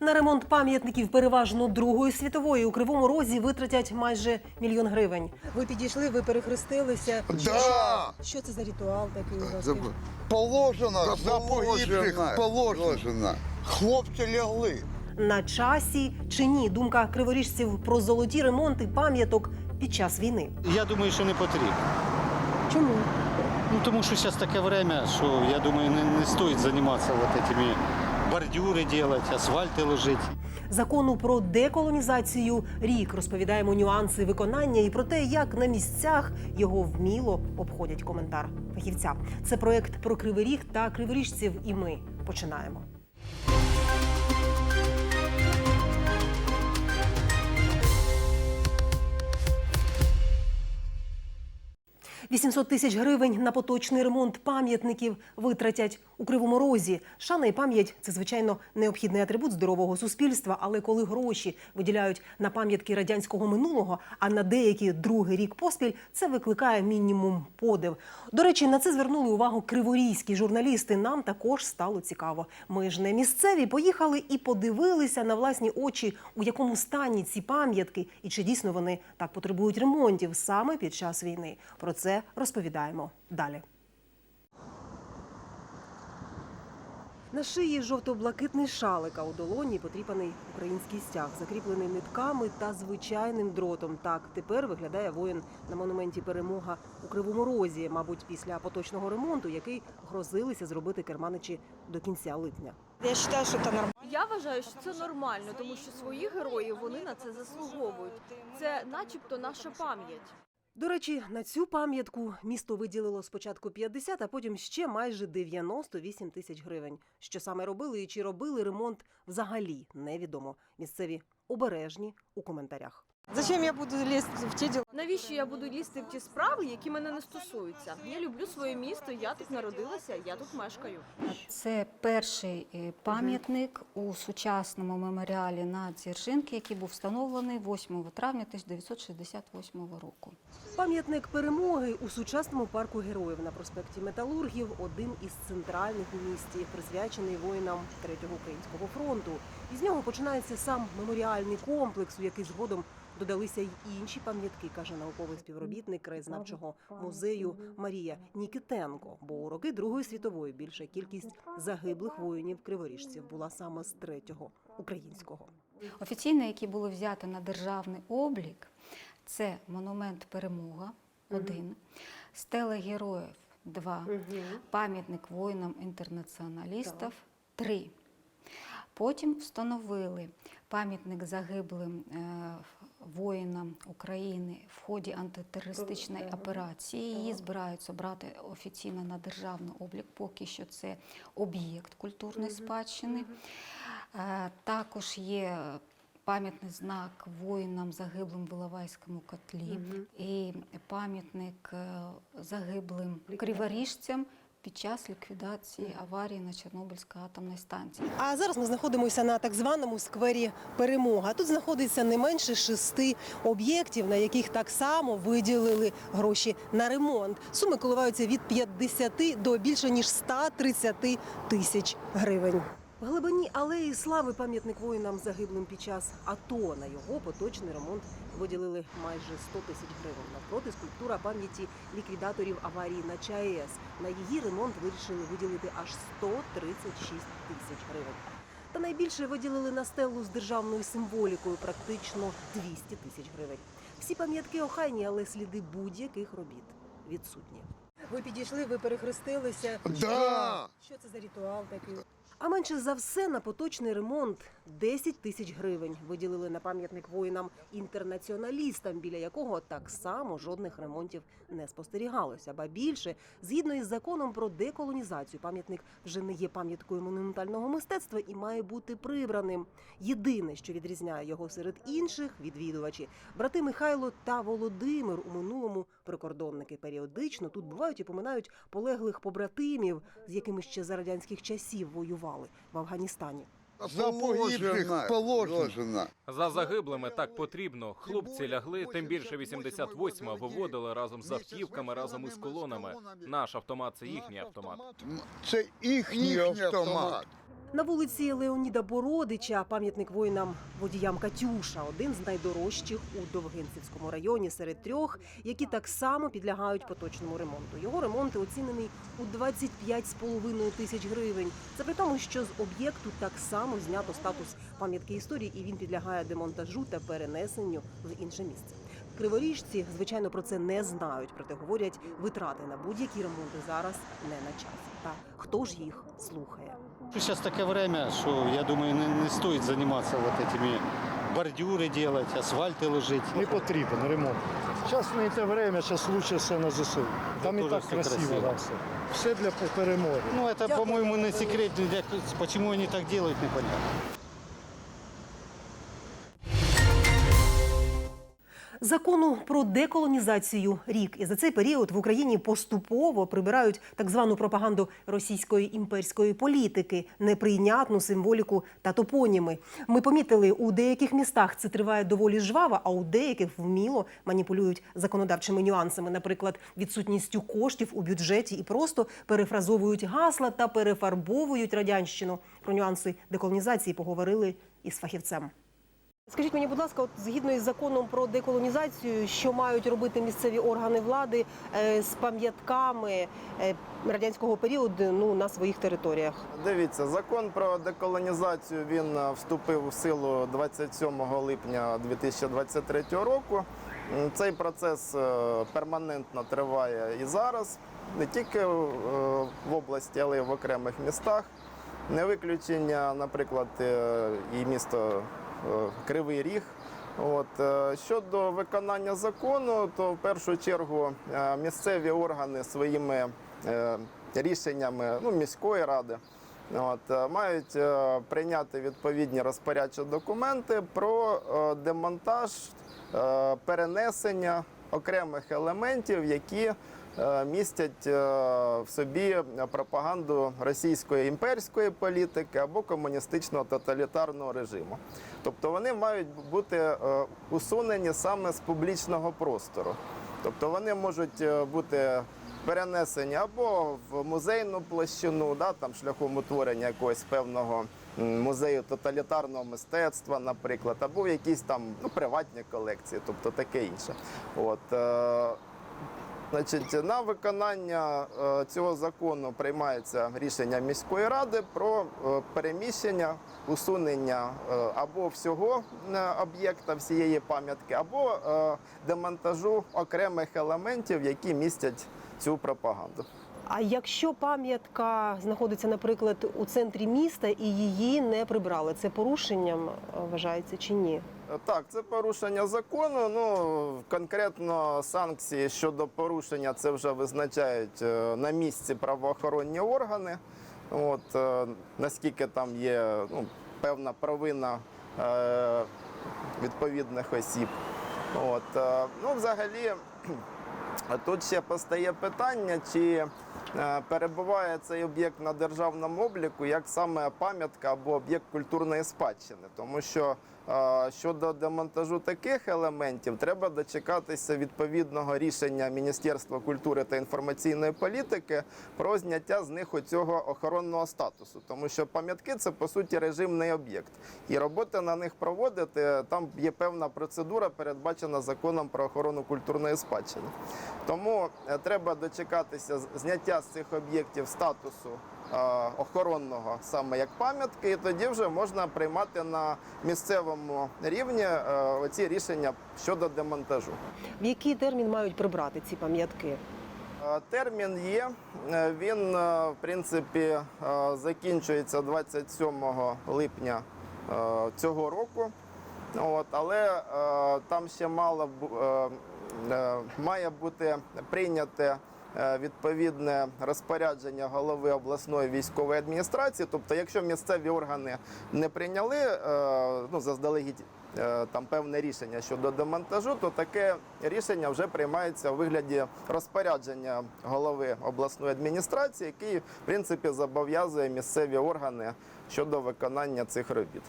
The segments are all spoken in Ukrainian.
На ремонт пам'ятників переважно Другої світової у Кривому Розі витратять майже мільйон гривень. Ви підійшли, ви перехрестилися. Да. Що це за ритуал такий у вас? Положено Та за положено, положено. положено. Хлопці лягли. На часі чи ні? Думка криворіжців про золоті ремонти пам'яток під час війни. Я думаю, що не потрібно. Чому? Ну тому що зараз таке время, що я думаю, не, не стоїть займатися вот этими бордюри делать, асфальти ложити. Закону про деколонізацію рік розповідаємо нюанси виконання і про те, як на місцях його вміло обходять коментар фахівця. Це проект про кривий ріг та криворіжців. І ми починаємо. 800 тисяч гривень на поточний ремонт пам'ятників витратять у кривому розі. Шана і пам'ять це звичайно необхідний атрибут здорового суспільства. Але коли гроші виділяють на пам'ятки радянського минулого, а на деякі другий рік поспіль, це викликає мінімум подив. До речі, на це звернули увагу криворізькі журналісти. Нам також стало цікаво. Ми ж не місцеві, поїхали і подивилися на власні очі, у якому стані ці пам'ятки, і чи дійсно вони так потребують ремонтів саме під час війни. Про це розповідаємо далі. На шиї жовто-блакитний шалик, а у долоні потріпаний український стяг, закріплений нитками та звичайним дротом. Так тепер виглядає воїн на монументі Перемога у Кривому Розі, мабуть, після поточного ремонту, який грозилися зробити керманичі до кінця липня. Я считаю, что это нормально. Я вважаю, що це нормально, тому що своїх героїв вони на це заслуговують. Це, начебто, наша пам'ять. До речі, на цю пам'ятку місто виділило спочатку 50, а потім ще майже 98 тисяч гривень. Що саме робили і чи робили ремонт взагалі невідомо. Місцеві обережні у коментарях. Зачем я буду лезть в те дела? Навіщо я буду лізти в ті справи, які мене не стосуються? Я люблю своє місто, я тут народилася, я тут мешкаю. Це перший е, пам'ятник у сучасному меморіалі на Дзержинки, який був встановлений 8 травня 1968 року. Пам'ятник перемоги у сучасному парку героїв на проспекті Металургів один із центральних у місті, присвячений воїнам Третього українського фронту. Із нього починається сам меморіальний комплекс, у який згодом додалися й інші пам'ятки, каже науковий співробітник краєзнавчого музею Марія Нікітенко. Бо у роки Другої світової більша кількість загиблих воїнів криворіжців була саме з третього українського. Офіційно, які були взяті на державний облік, це монумент Перемога 1, стела героїв 2, пам'ятник воїнам-інтернаціоналістів 3. Потім встановили пам'ятник загиблим е, воїнам України в ході антитерористичної операції. Її збираються брати офіційно на державний облік. Поки що це об'єкт культурної спадщини. Е, Також є пам'ятний знак воїнам загиблим в Іловайському котлі. І пам'ятник е, загиблим криворіжцям під час ліквідації аварії на Чорнобильській атомній станції. А зараз ми знаходимося на так званому сквері Перемога. Тут знаходиться не менше шести об'єктів, на яких так само виділили гроші на ремонт. Суми коливаються від 50 до більше ніж 130 тисяч гривень. В глибині алеї слави пам'ятник воїнам загиблим під час АТО. На його поточний ремонт виділили майже 100 тисяч гривень. Навпроти скульптура пам'яті ліквідаторів аварії на ЧАЕС. На її ремонт вирішили виділити аж 136 тисяч гривень. Та найбільше виділили на стелу з державною символікою практично 200 тисяч гривень. Всі пам'ятки охайні, але сліди будь-яких робіт відсутні. Ви підійшли, ви перехрестилися. Да. Що це за ритуал такий? А менше за все на поточний ремонт 10 тисяч гривень виділили на пам'ятник воїнам-інтернаціоналістам, біля якого так само жодних ремонтів не спостерігалося. Ба більше, згідно із законом про деколонізацію, пам'ятник вже не є пам'яткою монументального мистецтва і має бути прибраним. Єдине, що відрізняє його серед інших відвідувачі, брати Михайло та Володимир у минулому прикордонники періодично тут бувають і поминають полеглих побратимів, з якими ще за радянських часів воювали в Афганістані. За погибших положено. За загиблими так потрібно. Хлопці лягли, тим більше 88-ма виводили разом з автівками, разом із колонами. Наш автомат це їхній автомат. Це їхній Їхній автомат. На вулиці Леоніда Бородича пам'ятник воїнам водіям Катюша один з найдорожчих у Довгинцівському районі серед трьох, які так само підлягають поточному ремонту. Його ремонт оцінений у 25,5 тисяч гривень. Це при тому, що з об'єкту так само знято статус пам'ятки історії, і він підлягає демонтажу та перенесенню в інше місце. Криворіжці, звичайно, про це не знають, проте говорять, витрати на будь-які ремонти зараз не на часі. Та хто ж їх слухає? Сейчас такое время, что я думаю, не, не стоит заниматься вот этими бордюры делать, асфальты ложить. Не потрібен ремонт. Зараз не те время, зараз лучше все на ЗСУ. Там і Дуже так все красиво, красиво. да, все. Все для пе- перемоги. Ну, это, по-моему, не секрет. для- Почему они так делают, непонятно. Закону про деколонізацію рік, і за цей період в Україні поступово прибирають так звану пропаганду російської імперської політики, неприйнятну символіку та топоніми. Ми помітили, у деяких містах це триває доволі жваво, а у деяких вміло маніпулюють законодавчими нюансами, наприклад, відсутністю коштів у бюджеті і просто перефразовують гасла та перефарбовують радянщину. Про нюанси деколонізації поговорили із фахівцем. Скажіть мені, будь ласка, от згідно із законом про деколонізацію, що мають робити місцеві органи влади е, з пам'ятками е, радянського періоду ну на своїх територіях? Дивіться, закон про деколонізацію він е, вступив у силу 27 липня 2023 року. Цей процес перманентно триває і зараз, не тільки в області, але й в окремих містах. Не виключення, наприклад, і місто Кривий Ріг. От е, щодо виконання закону, то в першу чергу е, місцеві органи своїми е, рішеннями ну, міської ради от, е, мають е, прийняти відповідні розпорядчі документи про е, демонтаж, е, перенесення окремих елементів, які е, містять е, в собі пропаганду російської імперської політики або комуністичного тоталітарного режиму. Тобто вони мають бути е, усунені саме з публічного простору. Тобто вони можуть е, бути перенесені або в музейну площину, да, там шляхом утворення якогось певного музею тоталітарного мистецтва, наприклад, або в якісь там ну, приватні колекції, тобто таке інше. От, е, Значить, на виконання е, цього закону приймається рішення міської ради про е, переміщення, усунення е, або всього об'єкта, всієї пам'ятки, або демонтажу окремих елементів, які містять цю пропаганду. А якщо пам'ятка знаходиться, наприклад, у центрі міста і її не прибрали, це порушенням вважається чи ні? Так, це порушення закону. Ну конкретно санкції щодо порушення це вже визначають е, на місці правоохоронні органи. От е, наскільки там є ну, певна провина е, відповідних осіб. От ну, взагалі. Тут ще постає питання, чи перебуває цей об'єкт на державному обліку як саме пам'ятка або об'єкт культурної спадщини, тому що щодо демонтажу таких елементів треба дочекатися відповідного рішення Міністерства культури та інформаційної політики про зняття з них оцього охоронного статусу, тому що пам'ятки це по суті режимний об'єкт, і роботи на них проводити там є певна процедура, передбачена законом про охорону культурної спадщини. Тому е, треба дочекатися зняття з цих об'єктів статусу охоронного саме як пам'ятки, і тоді вже можна приймати на місцевому рівні е, оці рішення щодо демонтажу. В який термін мають прибрати ці пам'ятки? Е, Термін є. Е, Він, е, в принципі, е, закінчується 27 липня е, цього року. От, але е, там ще мало е, е, має бути прийняте е, відповідне розпорядження голови обласної військової адміністрації. Тобто, якщо місцеві органи не прийняли е, ну, заздалегідь е, там певне рішення щодо демонтажу, то таке рішення вже приймається у вигляді розпорядження голови обласної адміністрації, який в принципі зобов'язує місцеві органи щодо виконання цих робіт.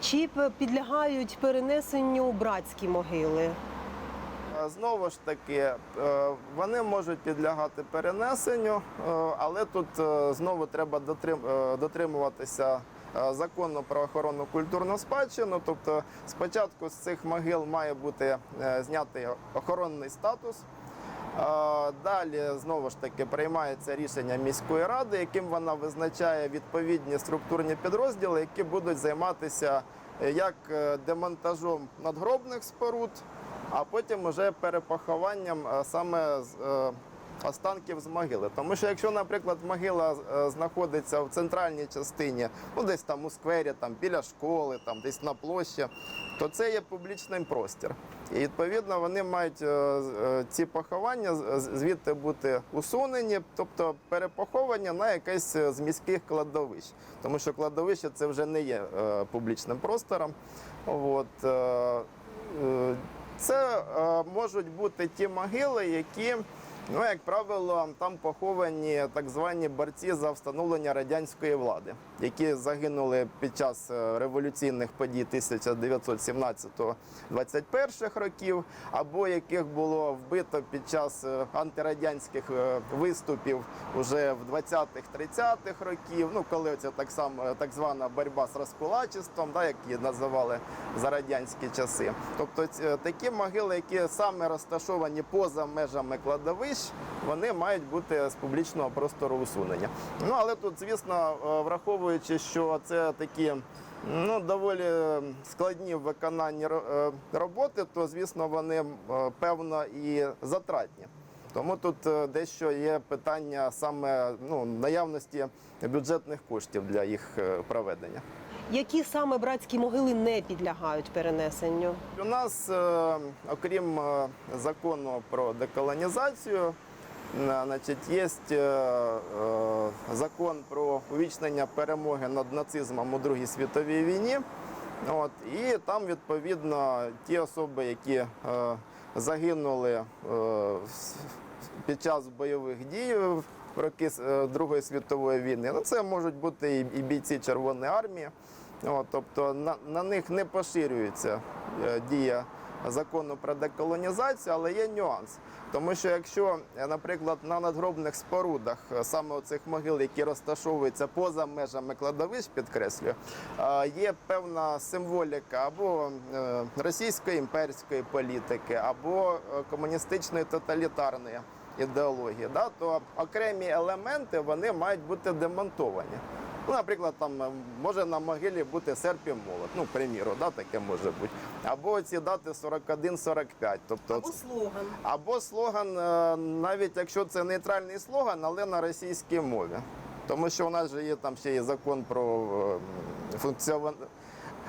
Чи підлягають перенесенню братські могили? Е, знову ж таки, е, вони можуть підлягати перенесенню, е, але тут знову треба дотримуватися закону про охоронну культурну спадщину. Тобто, спочатку з цих могил має бути знятий охоронний статус. Далі знову ж таки приймається рішення міської ради, яким вона визначає відповідні структурні підрозділи, які будуть займатися як демонтажом надгробних споруд, а потім уже перепохованням е, саме з, е, останків з могили. Тому що якщо, наприклад, могила е, знаходиться в центральній частині, ну десь там у сквері, там біля школи, там десь на площі, то це є публічний простір. І відповідно вони мають ці поховання звідти бути усунені, тобто перепоховані на якесь з міських кладовищ. Тому що кладовище це вже не є публічним простором. От, це е, можуть бути ті могили, які, ну, як правило, там поховані так звані борці за встановлення радянської влади, які загинули під час е, революційних подій 1917-21 років, або яких було вбито під час е, антирадянських е, виступів уже в 20-30-х років, ну коли це так само так звана боротьба з розкулачеством, да, як її називали за радянські часи. Тобто такі могили, які саме розташовані поза межами кладовищ, вони мають бути з публічного простору усунення. Ну але тут, звісно, е, враховуючи, що це такі. Ну, доволі складні в виконанні е, роботи, то звісно вони е, певно і затратні. Тому тут е, дещо є питання саме ну, наявності бюджетних коштів для їх е, проведення. Які саме братські могили не підлягають перенесенню? У нас, е, окрім е, закону про деколонізацію, значить, є е, е, закон про увічнення перемоги над нацизмом у Другій світовій війні. От, і там, відповідно, ті особи, які е, загинули під час бойових дій в роки Другої світової війни, ну, це можуть бути і, бійці Червоної армії. От, тобто на, на них не поширюється дія закону про деколонізацію, але є нюанс. Тому що якщо, е, наприклад, на надгробних спорудах е, саме оцих могил, які розташовуються поза межами кладовищ, підкреслюю, е, є певна символіка або російської імперської політики, або комуністичної тоталітарної ідеології, да, то окремі елементи вони мають бути демонтовані. Ну, наприклад, там е, може на могилі бути серп і молот, ну, приміру, да, таке може бути. Або ці дати 41-45. Тобто, Або слоган. або слоган, е, навіть якщо це нейтральний слоган, але на російській мові. Тому що у нас же є там ще є закон про е, функціон-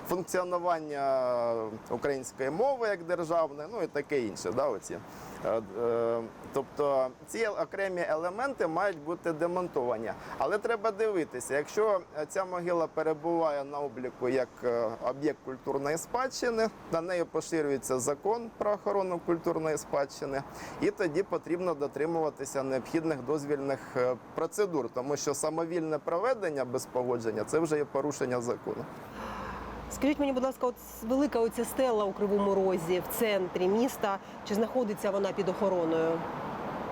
функціонування української мови як державної, ну і таке інше. Да, оці. Е, е, Тобто ці окремі елементи мають бути демонтовані. Але треба дивитися, якщо ця могила перебуває на обліку як е, об'єкт культурної спадщини, на неї поширюється закон про охорону культурної спадщини, і тоді потрібно дотримуватися необхідних дозвільних процедур, тому що самовільне проведення без погодження це вже є порушення закону. Скажіть мені, будь ласка, от велика оця стела у Кривому Розі в центрі міста. Чи знаходиться вона під охороною?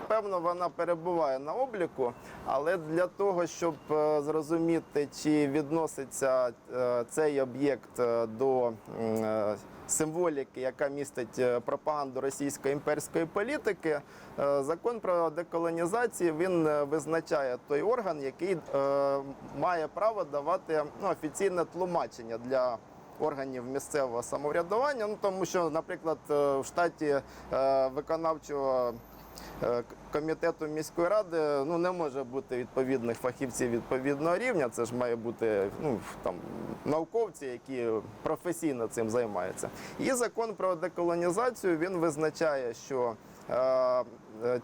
Певно, вона перебуває на обліку, але для того, щоб е, зрозуміти, чи відноситься е, цей об'єкт е, до символіки, яка містить пропаганду російської імперської політики, закон про деколонізацію він визначає той орган, який має право давати ну, офіційне тлумачення для. Органів місцевого самоврядування, ну тому що, наприклад, е, в штаті е, виконавчого Е, комітету міської ради ну не може бути відповідних фахівців відповідного рівня. Це ж має бути ну там науковці, які професійно цим займаються. І закон про деколонізацію він визначає, що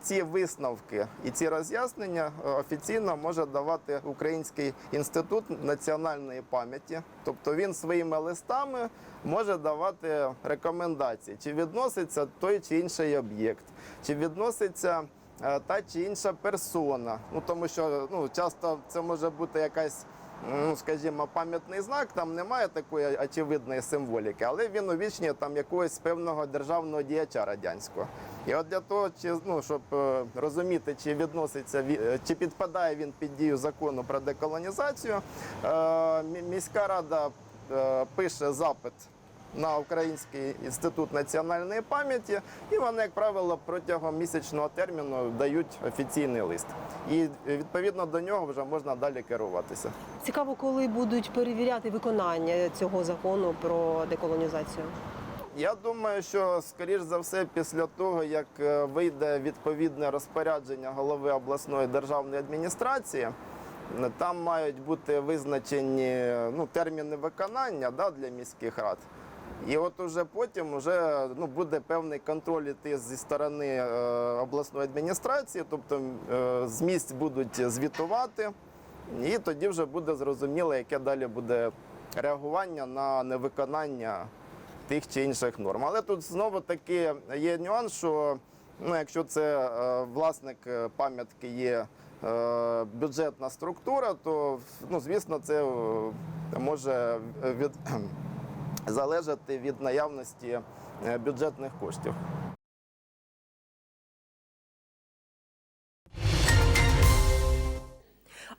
ці висновки і ці роз'яснення е, офіційно може давати Український інститут національної пам'яті, тобто він своїми листами може давати рекомендації, чи відноситься той чи інший об'єкт, чи відноситься е, та чи інша персона. Ну тому що ну часто це може бути якась ну, скажімо, пам'ятний знак, там немає такої очевидної символіки, але він увічнює там якогось певного державного діяча радянського. І от для того, чи, ну, щоб е, розуміти, чи відноситься ві- е, чи підпадає він під дію закону про деколонізацію, е, міська рада пише запит на Український інститут національної пам'яті, і вони, як правило, протягом місячного терміну дають офіційний лист. І відповідно до нього вже можна далі керуватися. Цікаво, коли будуть перевіряти виконання цього закону про деколонізацію. Я думаю, що скоріш за все, після того як е, вийде відповідне розпорядження голови обласної державної адміністрації, там мають бути визначені ну, терміни виконання да, для міських рад. І от уже потім уже, ну, буде певний контроль іти зі сторони е, обласної адміністрації, тобто е, з місць будуть звітувати, і тоді вже буде зрозуміло, яке далі буде реагування на невиконання тих чи інших норм. Але тут знову таки є нюанс, що ну, якщо це е, власник е, пам'ятки є е, бюджетна структура, то ну, звісно, це може від, залежати від наявності бюджетних коштів.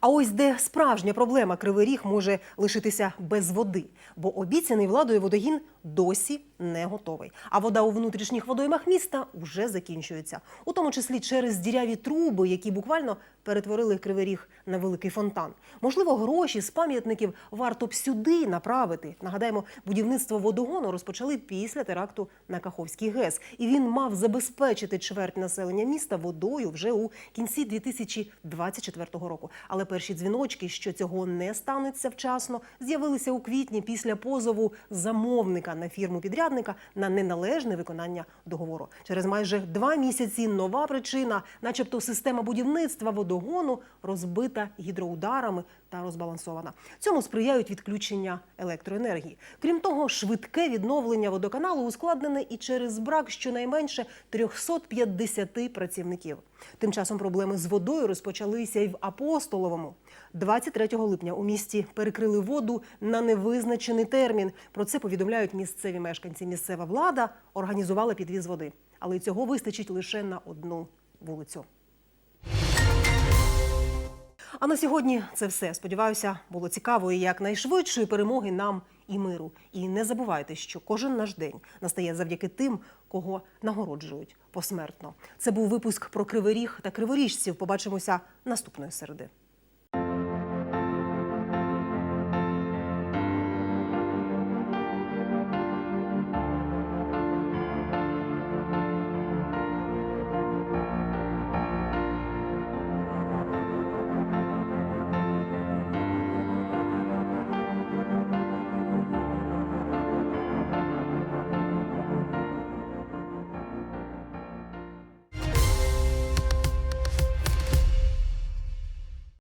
А ось де справжня проблема Кривий Ріг може лишитися без води, бо обіцяний владою водогін досі не готовий. А вода у внутрішніх водоймах міста вже закінчується, у тому числі через діряві труби, які буквально перетворили Кривий Ріг на великий фонтан. Можливо, гроші з пам'ятників варто б сюди направити. Нагадаємо, будівництво водогону розпочали після теракту на Каховський ГЕС, і він мав забезпечити чверть населення міста водою вже у кінці 2024 року. Але перші дзвіночки, що цього не станеться вчасно, з'явилися у квітні після позову замовника на фірму підрядника на неналежне виконання договору. Через майже два місяці нова причина, начебто, система будівництва водогону розбита гідроударами та розбалансована. Цьому сприяють відключення електроенергії. Крім того, швидке відновлення водоканалу ускладнене і через брак щонайменше 350 працівників. Тим часом проблеми з водою розпочалися і в Апостоловому. 23 липня у місті перекрили воду на невизначений термін. Про це повідомляють місцеві мешканці. Місцева влада організувала підвіз води, але й цього вистачить лише на одну вулицю. А на сьогодні це все. Сподіваюся, було цікаво і якнайшвидшої перемоги нам і миру. І не забувайте, що кожен наш день настає завдяки тим, кого нагороджують посмертно. Це був випуск про кривий ріг та криворіжців. Побачимося наступної середи.